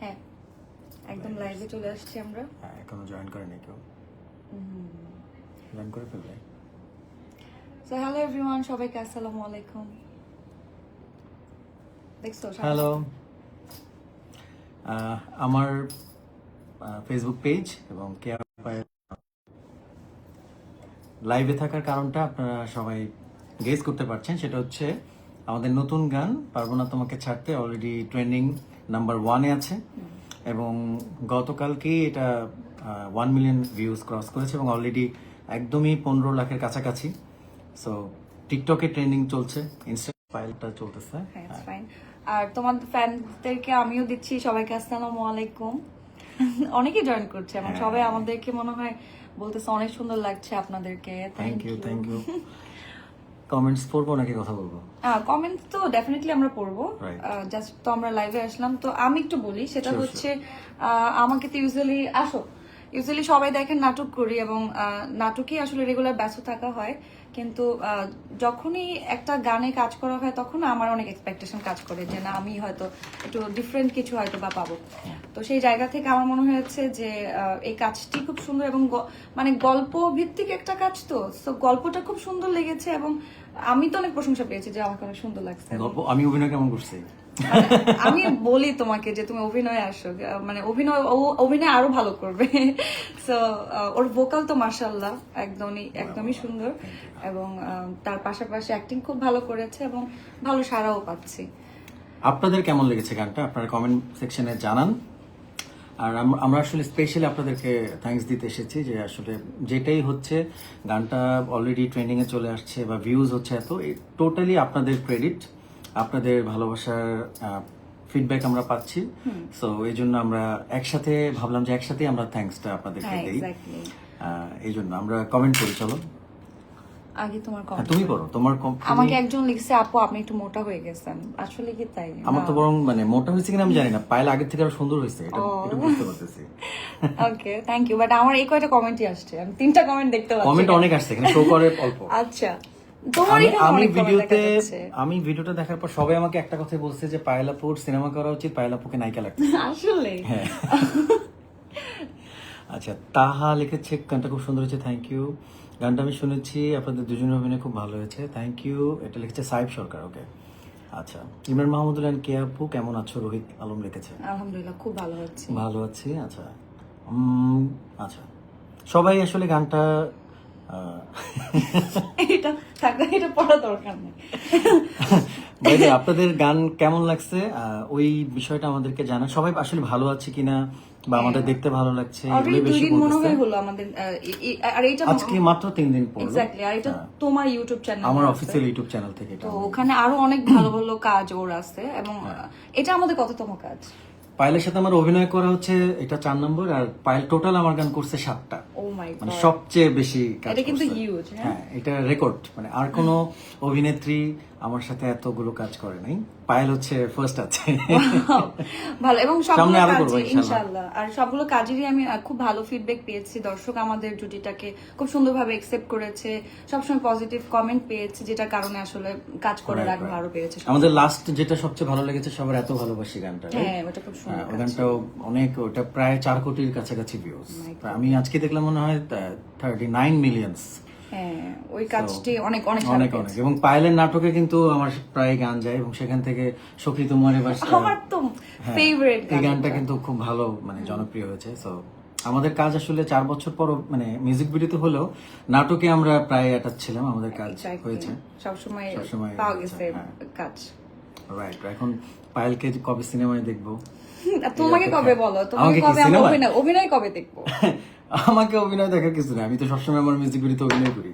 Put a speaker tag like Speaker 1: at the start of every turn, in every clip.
Speaker 1: হ্যাঁ একদম লাইভে চলে আসছি আমরা।
Speaker 2: হ্যাঁ এখনও জয়েন করেনি কেউ। জয়েন করে ফেলবে।
Speaker 1: সো হ্যালো এভরিওয়ান সবাইকে আসসালামু আলাইকুম। দেখছ
Speaker 2: হ্যালো আমার ফেসবুক পেজ এবং কেয়ার লাইভে থাকার কারণটা আপনারা সবাই গেস করতে পারছেন। সেটা হচ্ছে আমাদের নতুন গান পারব না তোমাকে ছাড়তে অলরেডি ট্রেন্ডিং নাম্বার ওয়ানে আছে। এবং গতকালকেই এটা ওয়ান মিলিয়ন ভিউজ ক্রস করেছে এবং অলরেডি একদমই পনেরো লাখের কাছাকাছি। সো টিকটকে ট্রেন্ডিং চলছে ইনস্টা ফাইলটা চলতেছে।
Speaker 1: আর তোমাদের ফ্যানদেরকে আমিও দিচ্ছি সবাইকে আসসালামু আলাইকুম। অনেকেই জয়েন করছে এবং
Speaker 2: হ্যাঁ।
Speaker 1: সবাই আমাদেরকে মনে হয় বলতেছে অনেক সুন্দর লাগছে আপনাদেরকে।
Speaker 2: Thank you thank you comments পড়ব নাকি কথা বলব?
Speaker 1: কমেন্ট তো ডেফিনেটলি আমরা পড়ব। জাস্ট তো আমরা লাইভে আসলাম। তো আমি একটু বলি সেটা হচ্ছে আমাকে তো ইউজুয়ালি আসো। ইউজুয়ালি সবাই দেখেন নাটক করি এবং নাটকেই আসলে রেগুলার ব্যস্ত থাকা হয়। কিন্তু যখনই একটা গানে কাজ করা হয় তখন আমার অনেক এক্সপেকটেশন কাজ করে যে না আমি হয়তো একটু ডিফারেন্ট কিছু হয়তো বা পাবো। তো সেই জায়গা থেকে আমার মনে হয়েছে যে এই কাজটি খুব সুন্দর এবং মানে গল্প ভিত্তিক একটা কাজ তো। তো গল্পটা খুব সুন্দর লেগেছে এবং আমি তো অনেক প্রশংসা পেয়েছি যে আমাকে অনেক সুন্দর লাগছে।
Speaker 2: গল্প আমি অভিনয় কেমন করছি?
Speaker 1: আমি বলি তোমাকে যে তুমি অভিনয়ে আসো। মানে অভিনয় ও অভিনয় আরও ভালো করবে। সো ওর ভোকাল তো মার্শাল্লাহ একদমই একদমই সুন্দর। এবং তার পাশাপাশি অ্যাক্টিং খুব ভালো করেছে এবং ভালো সারাও পাচ্ছি।
Speaker 2: আপনাদের কেমন লেগেছে গানটা? আপনারা কমেন্ট সেকশনে জানান। আর আমরা আসলে স্পেশালি আপনাদেরকে থ্যাঙ্কস দিতে এসেছি যে আসলে যেটাই হচ্ছে গানটা অলরেডি ট্রেন্ডিং এ চলে আসছে বা ভিউজ হচ্ছে এত টোটালি আপনাদের ক্রেডিট আপনাদের ভালোবাসার ফিডব্যাক আমরা পাচ্ছি। সো এই জন্য আমরা একসাথে ভাবলাম যে একসাথে আমরা থ্যাঙ্কসটা আপনাদেরকে
Speaker 1: হ্যাঁ
Speaker 2: দিই। এই জন্য আমরা কমেন্ট করি চলো।
Speaker 1: আগে তোমার
Speaker 2: হ্যাঁ,
Speaker 1: comment
Speaker 2: তুমি
Speaker 1: করো।
Speaker 2: তোমার তুমি-
Speaker 1: আমাকে একজন লিখছে আপু আপনি একটু মোটা হয়ে গেছেন। আসলে কি তাই?
Speaker 2: আমার তো বরং মানে মোটা হয়েছে কিনা আমি জানি না। পায়েল আগের থেকে আরও সুন্দর হয়েছে এটা। এটা বুঝতে পারতেছি।
Speaker 1: ওকে থ্যাংক ইউ বাট আমার এই কয়টা কমেন্টই আসছে। আমি তিনটা কমেন্ট দেখতে পাচ্ছি
Speaker 2: কমেন্ট অনেক আসছে এখানে। শো করে অল্প।
Speaker 1: আচ্ছা।
Speaker 2: আমি ভিডিওতে আমি ভিডিওটা দেখার পর সবাই আমাকে একটা কথাই বলছে যে পায়েলাপুর সিনেমা করা উচিত পায়েলাপুকে নায়িকা লাগছে।
Speaker 1: আসলে?
Speaker 2: হ্যাঁ। আচ্ছা তাহা লিখেছে গানটা খুব সুন্দর হয়েছে থ্যাংক ইউ গানটা আমি শুনেছি আপনাদের দুজনের অভিনয় খুব ভালো হয়েছে থ্যাংক ইউ এটা লিখেছে সাহেব সরকার ওকে আচ্ছা ইমরান মাহমুদুল অ্যান্ড কে আপু? কেমন আছো? রোহিত আলম লিখেছে।
Speaker 1: আলহামদুলিল্লাহ খুব ভালো হচ্ছে
Speaker 2: ভালো আছি আচ্ছা। আচ্ছা। সবাই আসলে গানটা
Speaker 1: এটা থাকলে এটা পড়া দরকার নেই।
Speaker 2: আপনাদের গান কেমন লাগছে? ওই বিষয়টা আমাদেরকে জানা। সবাই আসলে ভালো আছে কিনা বা আমাদের দেখতে ভালো লাগছে বেশি
Speaker 1: হয় হলো আমাদের আর এটা
Speaker 2: আজকে মাত্র তিন দিন পর।
Speaker 1: এক্স্যাক্টলি আর এটা তোমার ইউটিউব চ্যানেল
Speaker 2: আমার অফিসিয়াল ইউটিউব চ্যানেল থেকে
Speaker 1: তো ওখানে আরও অনেক ভালো ভালো কাজ ওর আছে এবং এটা আমাদের কততম কাজ?
Speaker 2: পায়েলের সাথে আমার অভিনয় করা হচ্ছে এটা চার নম্বর আর পায়েল টোটাল আমার গান করছে সাতটা। মানে সবচেয়ে বেশি কাজ
Speaker 1: এটা কিন্তু হিউজ হ্যাঁ।
Speaker 2: হ্যাঁ এটা রেকর্ড মানে আর কোনো অভিনেত্রী আমার সাথে এতগুলো কাজ করে নাই। পায়েল হচ্ছে ফার্স্ট আছে।
Speaker 1: ভালো। এবং সবগুলো কাজে। ইনশাআল্লাহ আর সবগুলো কাজেরই আমি খুব ভালো ফিডব্যাক পেয়েছি। দর্শক আমাদের জুটিটাকে খুব সুন্দরভাবে একসেপ্ট করেছে। সবসময় পজিটিভ কমেন্ট পেয়েছি যেটার কারণে আসলে কাজ করার আগ্রহ আরও পেয়েছে
Speaker 2: আমাদের লাস্ট যেটা সবচেয়ে ভালো লেগেছে সবার এত ভালোবাসি গানটা
Speaker 1: হ্যাঁ ওটা খুব সুন্দর
Speaker 2: গানটাও অনেক ওটা প্রায় চার কোটির কাছাকাছি ভিউজ আমি আজকে দেখলাম মনে হয় থার্টি নাইন মিলিয়ন্স
Speaker 1: হ্যাঁ ওই কাজটি অনেক অনেক
Speaker 2: অনেক অনেক। এবং পায়েলের নাটকে কিন্তু আমার প্রায় গান যায় এবং সেখান থেকে সখী তোমার এবার
Speaker 1: আমার তো ফেভারিট
Speaker 2: এই গানটা কিন্তু খুব ভালো মানে জনপ্রিয় হয়েছে। সো আমাদের কাজ আসলে চার বছর পর মানে মিউজিক ভিডিওতে হলেও নাটকে আমরা প্রায় অ্যাটাচ ছিলাম আমাদের কাজ হয়েছে।
Speaker 1: সবসময়
Speaker 2: সবসময়
Speaker 1: পাওয়া গেছে
Speaker 2: হ্যাঁ।
Speaker 1: কাজ।
Speaker 2: রাইট এখন পায়েলকে কবে সিনেমায় দেখব?
Speaker 1: তোমাকে কবে বলো? তোমাকে কবে আমরা অভিনয় অভিনয় কবে দেখব?
Speaker 2: আমাকে অভিনয় দেখার কিছু না আমি তো সবসময় আমার মিউজিক ভিডিওতে অভিনয় করি।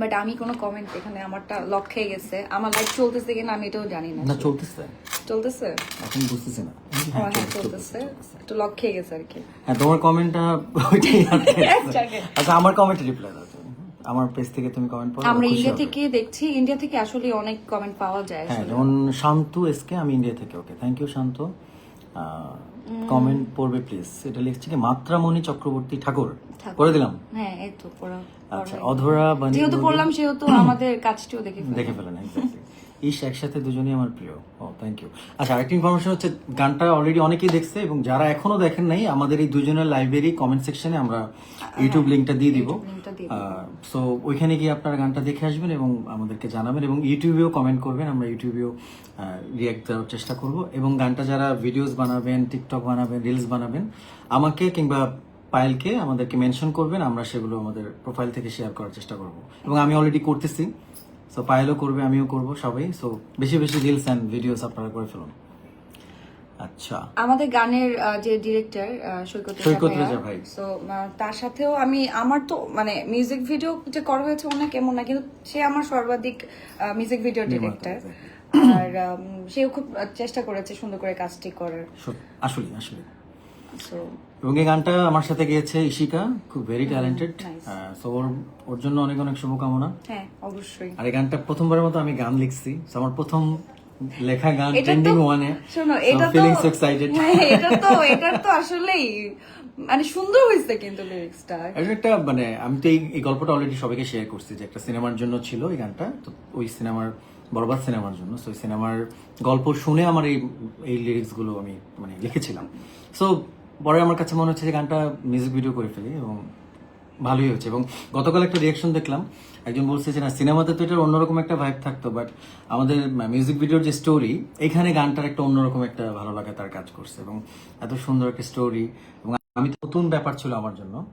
Speaker 1: বাট আমি কোনো কমেন্ট এখানে আমারটা লক খেয়ে গেছে। আমার লাইফ চলতেছে কিনা আমি এটাও জানি না।
Speaker 2: না চলতেছে।
Speaker 1: চলতেছে?
Speaker 2: এখন বুঝতেছি না।
Speaker 1: হ্যাঁ চলতেছে একটু লক খেয়ে গেছে আর কি।
Speaker 2: হ্যাঁ তোমার কমেন্টটা ওইটাই আছে। আচ্ছা আমার কমেন্টে রিপ্লাই দাও আমার পেজ থেকে তুমি কমেন্ট পড়ো
Speaker 1: আমরা ইন্ডিয়া থেকে দেখছি ইন্ডিয়া থেকে আসলে অনেক কমেন্ট পাওয়া যায়
Speaker 2: হ্যাঁ যেমন শান্তু এসকে আমি ইন্ডিয়া থেকে okay thank you Shanto. Comment পড়বে প্লিজ এটা লিখছে কি মাত্রামণি চক্রবর্তী ঠাকুর। করে দিলাম।
Speaker 1: হ্যাঁ এই তো পড়া
Speaker 2: আচ্ছা অধরা বানি
Speaker 1: যেহেতু পড়লাম সেহেতু আমাদের কাজটিও দেখে।
Speaker 2: দেখে ফেলেন exactly. ইস একসাথে দুজনেই আমার প্রিয়। ও থ্যাংক ইউ আচ্ছা আরেকটা ইনফরমেশন হচ্ছে গানটা অলরেডি অনেকেই দেখছে এবং যারা এখনও দেখেন নাই আমাদের এই দুজনের লাইব্রেরি কমেন্ট সেকশনে আমরা ইউটিউব লিঙ্কটা দিয়ে দিব। সো ওইখানে গিয়ে আপনারা গানটা দেখে আসবেন এবং আমাদেরকে জানাবেন এবং ইউটিউবেও কমেন্ট করবেন। আমরা ইউটিউবেও রিয়াক্ট দেওয়ার চেষ্টা করব। এবং গানটা যারা ভিডিওস বানাবেন টিকটক বানাবেন রিলস বানাবেন আমাকে কিংবা পায়েলকে আমাদেরকে মেনশন করবেন আমরা সেগুলো আমাদের প্রোফাইল থেকে শেয়ার করার চেষ্টা করব। এবং আমি অলরেডি করতেছি। সো পায়েলও করবে আমিও করব সবাই। সো বেশি বেশি রিলস অ্যান্ড ভিডিওস আপনারা করে ফেলুন। আচ্ছা।
Speaker 1: আমাদের গানের যে ডিরেক্টর সৈকত
Speaker 2: রেজা ভাই।
Speaker 1: সো তার সাথেও আমি আমার তো মানে মিউজিক ভিডিও যে করা হয়েছে অনেক এমন না কিন্তু সে আমার সর্বাধিক মিউজিক ভিডিও ডিরেক্টর আর সেও খুব চেষ্টা করেছে সুন্দর করে কাজটি করার।
Speaker 2: আসলে আসলে
Speaker 1: সো
Speaker 2: এবং এই গানটা আমার সাথে গিয়েছে ইশিকা খুব ভেরি ট্যালেন্টেড সো ওর ওর জন্য অনেক অনেক শুভকামনা।
Speaker 1: হ্যাঁ অবশ্যই।
Speaker 2: আর এই গানটা প্রথমবারের মতো আমি গান লিখছি। আমার প্রথম লেখা গান ট্রেন্ডিং ওয়ানে
Speaker 1: শোনো এটা তো
Speaker 2: ফিলিং সো এক্সাইটেড
Speaker 1: হ্যাঁ, এটা তো এটা তো আসলেই মানে সুন্দর হয়েছে কিন্তু লিরিক্সটা
Speaker 2: এটা একটা মানে আমি তো এই গল্পটা অলরেডি সবাইকে শেয়ার করছি যে একটা সিনেমার জন্য ছিল এই গানটা। তো ওই সিনেমার বরবাদ সিনেমার জন্য। সো সিনেমার গল্প শুনে আমার এই এই লিরিক্সগুলো আমি মানে লিখেছিলাম। সো পরে আমার কাছে মনে হচ্ছে যে গানটা মিউজিক ভিডিও করে ফেলি এবং ভালোই হচ্ছে। এবং গতকাল একটা রিয়াকশন দেখলাম। একজন বলছে যে না সিনেমাতে তো এটার অন্যরকম একটা ভাইব থাকতো বাট আমাদের মিউজিক ভিডিওর যে স্টোরি এখানে গানটার একটা অন্যরকম একটা ভালো লাগা তার কাজ করছে এবং এত সুন্দর একটা স্টোরি এবং আমি তো নতুন ব্যাপার ছিল আমার জন্য।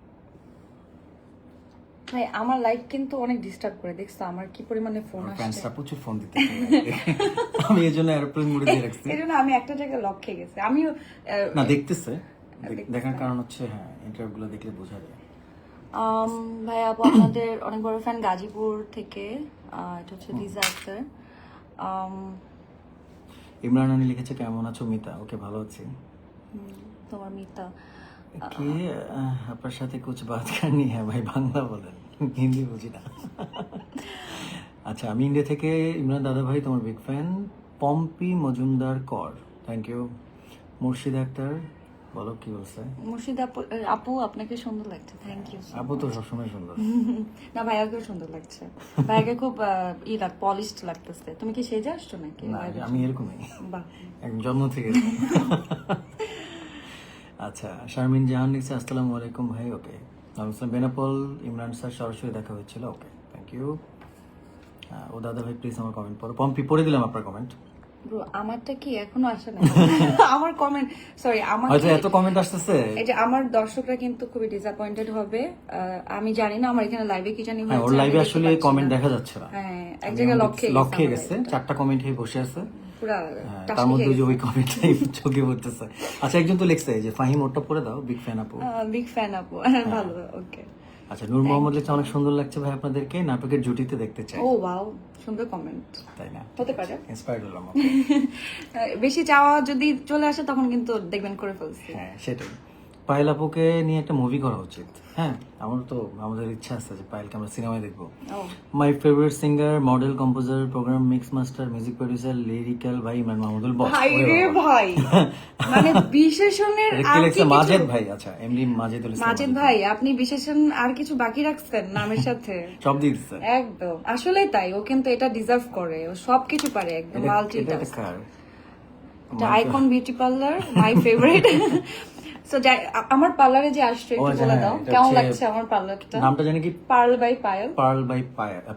Speaker 1: ভাই আমার লাইফ কিন্তু অনেক ডিস্টার্ব করে। দেখছ আমার কি পরিমাণে ফোন আসছে?
Speaker 2: ফ্যান্সরা প্রচুর ফোন দিতে আমি এই জন্য এরোপ্লেন মোডে দিয়ে রাখছি।
Speaker 1: এই জন্য আমি একটা জায়গায় লক খেয়ে গেছি। আমিও
Speaker 2: না দেখতেছে। দেখ- দেখার কারণ হচ্ছে হ্যাঁ ইন্টারভিউগুলো দেখলে বোঝা যায়।
Speaker 1: আম, ভাই আপু আপনাদের অনেক বড় ফ্যান গাজীপুর থেকে এটা হচ্ছে লিজা আক্তার আম,
Speaker 2: ইমরান আনি লিখেছে কেমন আছো মিতা? ওকে ভালো আছি।
Speaker 1: তোমার মিতা?
Speaker 2: কি? আপনার সাথে কুছ বাত করনি হ্যাঁ ভাই বাংলা বলেন। হিন্দি বুঝি না। আচ্ছা আমি ইন্ডিয়া থেকে ইমরান দাদা ভাই তোমার বিগ ফ্যান পম্পি মজুমদার কর। থ্যাংক ইউ মুর্শিদ আক্তার বলো কি বলছে?
Speaker 1: মুর্শিদ আপু আপু আপনাকে সুন্দর লাগছে। থ্যাংক ইউ
Speaker 2: আপু তো সবসময় সুন্দর।
Speaker 1: না ভাইয়াকেও সুন্দর লাগছে। ভাইয়াকে খুব ই লাগ পলিশড লাগতেছে। তুমি কি সেজে আসছো নাকি?
Speaker 2: আমি এরকমই। একদম জন্ম থেকে আচ্ছা শারমিন জাহান লিখছে আসসালামু আলাইকুম ভাই ওকে। ইসলাম বেনাপল ইমরান স্যার সরাসরি দেখা হয়েছিল ওকে। থ্যাংক ইউ ও দাদা ভাই প্লিজ আমার কমেন্ট পড়ো। পম্পি পড়ে দিলাম আপনার কমেন্ট
Speaker 1: আমারটা কি এখনও আসে না আমার কমেন্ট সরি আমার
Speaker 2: এত কমেন্ট আসতেছে।
Speaker 1: যে আমার দর্শকরা কিন্তু খুবই ডিসঅ্যাপয়েন্টেড হবে। আমি জানি না আমার এখানে লাইভে কি জানি
Speaker 2: হ্যাঁ ওর
Speaker 1: হয়েছে,
Speaker 2: লাইভে আসলে কমেন্ট দেখা যাচ্ছে না।
Speaker 1: হ্যাঁ এক জায়গায় লক খেয়ে
Speaker 2: লক খেয়ে
Speaker 1: গেছে
Speaker 2: চারটা কমেন্ট হয়ে বসে আছে।
Speaker 1: পুরা
Speaker 2: হ্যাঁ, তার মধ্যে যে ওই কমেন্টটাই চোখে পড়তেছে। আচ্ছা একজন তো লিখছে যে ফাহিম ওরটা পড়ে দাও বিগ ফ্যান আপু
Speaker 1: বিগ ফ্যান আপু ভালো ওকে
Speaker 2: আচ্ছা নূর মোহাম্মদ লিখছে অনেক সুন্দর লাগছে ভাই আপনাদেরকে নাটকের জুটিতে দেখতে চাই।
Speaker 1: ও ওয়াও সুন্দর কমেন্ট
Speaker 2: তাই না?
Speaker 1: হতে পারে।
Speaker 2: ইন্সপায়ার্ড হলাম
Speaker 1: বেশি চাওয়া যদি চলে আসে তখন কিন্তু দেখবেন করে ফেলছি।
Speaker 2: হ্যাঁ সেটাই। পায়েল আপুকে নিয়ে একটা মুভি করা উচিত। হ্যাঁ আমার তো আমাদের ইচ্ছা আছে যে পায়েলকে আমরা সিনেমায় দেখব। My favourite singer model composer programme mix master music producer lyrical ভাই ইমরান মাহমুদুল বস।
Speaker 1: ভাই রে ভাই। মানে বিশেষণের আর কি
Speaker 2: মাজেদ ভাই আচ্ছা এমডি মাজেদুল ইসলাম
Speaker 1: মাজেদ ভাই আপনি বিশেষণ আর কিছু বাকি রাখছেন নামের সাথে?
Speaker 2: সব দিয়ে দিচ্ছে
Speaker 1: একদম। আসলে তাই ও কিন্তু এটা ডিজার্ভ করে। ও সবকিছু পারে একদম
Speaker 2: এটা-
Speaker 1: মাল্টি
Speaker 2: এটা একটা কার?
Speaker 1: এটা icon beauty parlour my favourite so আমার পার্লারে যে আসছো একটু
Speaker 2: আচ্ছা,
Speaker 1: বলে
Speaker 2: হ্যাঁ,
Speaker 1: দাও। কেমন লাগছে আমার পার্লারটা
Speaker 2: নামটা জানি কি?
Speaker 1: Pearl by Payel
Speaker 2: pearl by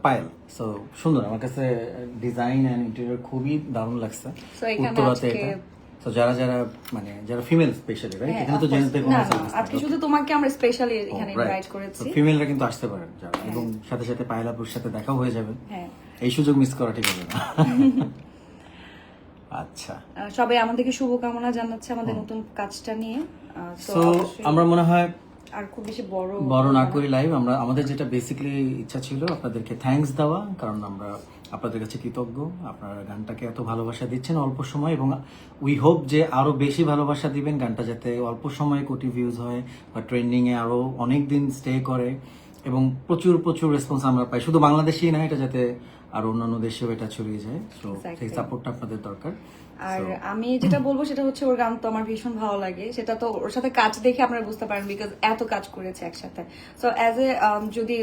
Speaker 2: Payel so সুন্দর আমার কাছে ডিজাইন এন্ড ইন্টেরিয়র খুবই দারুণ লাগছে।
Speaker 1: So, এখানে আজকে-
Speaker 2: তো যারা যারা মানে যারা ফিমেল স্পেশালি রাইট
Speaker 1: হ্যাঁ,
Speaker 2: এখানে তো. জেন্টসদের কোনো।
Speaker 1: আজকে শুধু তোমাকে আমরা স্পেশালি এখানে
Speaker 2: Oh, right.
Speaker 1: ইনভাইট করেছি।
Speaker 2: ফিমেলরা কিন্তু আসতে পারেন যারা। এবং সাথে সাথে পায়লাপুর সাথে দেখাও হয়ে যাবে।
Speaker 1: হ্যাঁ।
Speaker 2: এই সুযোগ মিস করা ঠিক হবে না। আচ্ছা।
Speaker 1: সবাই আমাদেরকে শুভকামনা জানাচ্ছে আমাদের নতুন কাজটা নিয়ে। অবশ্যই
Speaker 2: আমরা মনে হয়
Speaker 1: আর খুব বেশি বড়
Speaker 2: বড় না করি লাইভ আমরা আমাদের যেটা বেসিক্যালি ইচ্ছা ছিল আপনাদেরকে থ্যাঙ্কস দেওয়া কারণ আমরা আপনাদের কাছে কৃতজ্ঞ আপনারা গানটাকে এত ভালোবাসা দিচ্ছেন অল্প সময় এবং উই হোপ যে আরও বেশি ভালোবাসা দিবেন গানটা যাতে অল্প সময়ে কোটি ভিউজ হয় বা ট্রেন্ডিং এ আরও অনেক দিন স্টে করে এবং প্রচুর প্রচুর রেসপন্স আমরা পাই। শুধু বাংলাদেশেই না এটা যাতে আর অন্যান্য দেশেও এটা ছড়িয়ে যায়। সো সেই সাপোর্টটা আপনাদের দরকার।
Speaker 1: আর আমি যেটা বলব সেটা হচ্ছে ওর গান তো আমার ভীষণ ভালো লাগে। সেটা তো ওর সাথে কাজ দেখে আপনারা বুঝতে পারেন বিকজ এত কাজ করেছে একসাথে। সো অ্যাজ এ যদি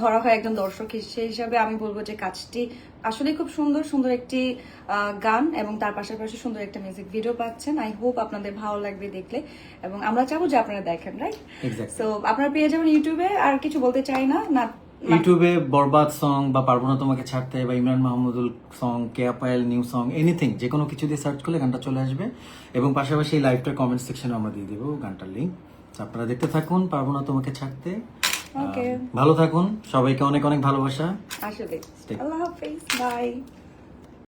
Speaker 1: ধরা হয় একজন দর্শক সেই হিসাবে আমি বলব যে কাজটি আসলে খুব সুন্দর সুন্দর একটি গান এবং তার পাশাপাশি সুন্দর একটা মিউজিক ভিডিও পাচ্ছেন। আই হোপ আপনাদের ভালো লাগবে দেখলে এবং আমরা চাবো যে আপনারা দেখেন রাইট. সো আপনারা পেয়ে যাবেন ইউটিউবে আর কিছু বলতে চাই না? না
Speaker 2: ইউটিউবে বরবাদ সং বা পারব না তোমাকে ছাড়তে বা Imran Mahmudul song Keya Payel new song anything যে কোনো কিছু দিয়ে সার্চ করলে গানটা চলে আসবে। এবং পাশাপাশি এই লাইভটার কমেন্ট সেকশনে আমরা দিয়ে দেবো গানটার লিঙ্ক আপনারা দেখতে থাকুন পারব না তোমাকে ছাড়তে. ভালো থাকুন সবাইকে অনেক অনেক ভালোবাসা।
Speaker 1: আসলে। আল্লাহ হাফিজ বাই